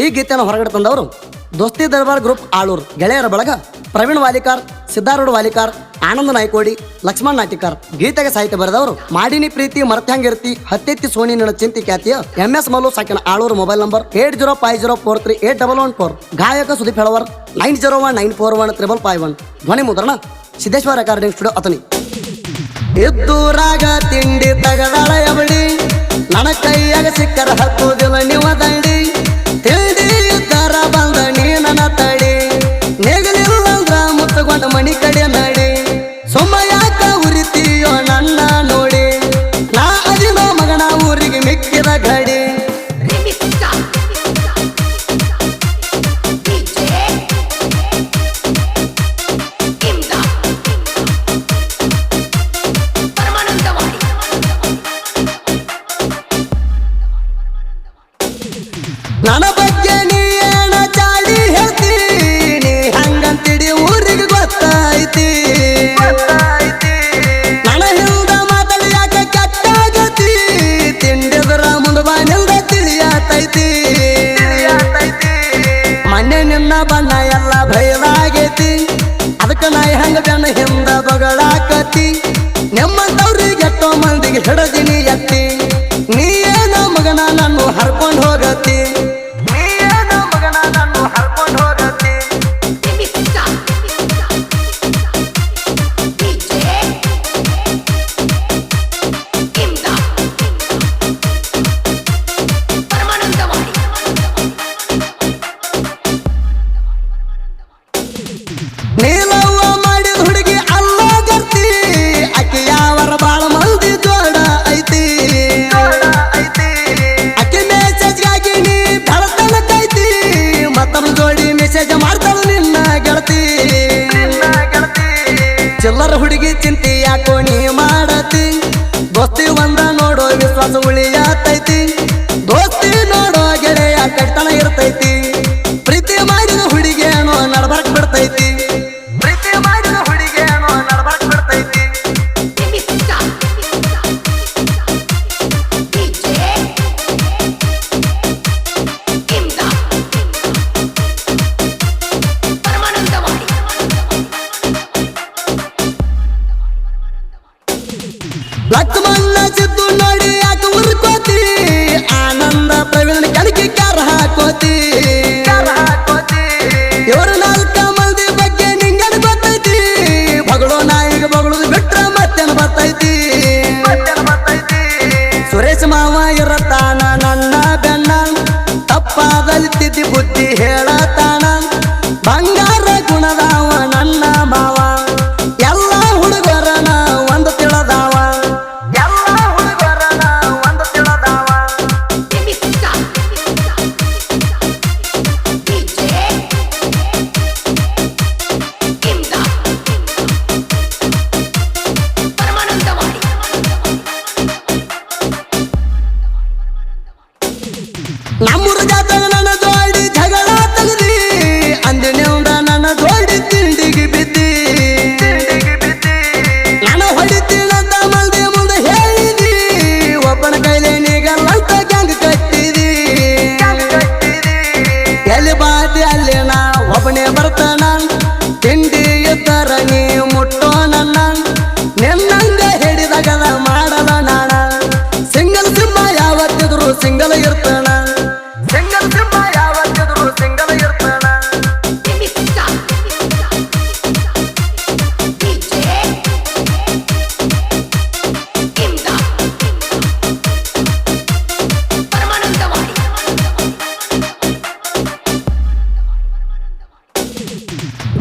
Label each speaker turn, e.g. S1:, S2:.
S1: ಈ ಗೀತೆಯನ್ನು ಹೊರಗಡೆ ತಂದವರು ದೋಸ್ತಿ ದರ್ಬಾರ್ ಗ್ರೂಪ್ ಆಳೂರ್, ಗೆಳೆಯರ ಬಳಗ ಪ್ರವೀಣ್ ವಾಲಿಕಾರ್ ಸಿದ್ಧಾರೂಢ ವಾಲಿಕಾರ್, ಆನಂದ ನಾಯ್ಕೋಡಿ, ಲಕ್ಷ್ಮಣ್ ನಾಟಿಕಾರ್. ಗೀತೆಗೆ ಸಾಹಿತ್ಯ ಬರೆದವರು ಮಾಡಿನಿ ಪ್ರೀತಿ ಮರತ್ಯಾಂಗಿರ್ತಿ ಹತ್ತೆತ್ತಿ ಸೋನಿ ನಿನ್ನ ಚಿಂತಿ ಖ್ಯಾತಿಯ ಎಂ ಎಸ್ ಮಲ್ಲು ಸಾಕಿನ Aluru mobile number eight zero five zero four three eight double one four. ಗಾಯಕ Sudeep Helavar, nine zero one nine four one triple five one. ಧ್ವನಿ ಮುದ್ರಣ, ಸಿದ್ದೇಶ್ವರ ರೆಕಾರ್ಡಿಂಗ್ ಸ್ಟುಡಿಯೋ ಅತನಿ ಎದ್ದೂರಾಗ ತಿಂಡಿ ತಗದಾಳ ಎಬಡಿ ನನ್ನ ಕೈಯಾಗ ಸಿಕ್ಕರ ಹತ್ತುದಿಲ್ಲ ದಂಡಿ. ತಿಳಿಯಾತೈತಿ ಮನೆ ನಿನ್ನ ಬಣ್ಣ ಎಲ್ಲ ಭಯವಾಗೈತಿ. ಅದಕ್ಕೆ ನಾ ಹೆಂಗ ಬೆನ್ನ ಹಿಂದ ಬಗಳಾಕತಿ. ನಿಮ್ಮಂತವ್ರಿಗೆ ಎಷ್ಟೋ ಮಂದಿಗೆ ಹಿಡದಿನಿ ಎತ್ತಿ. ಗುಣದಾವ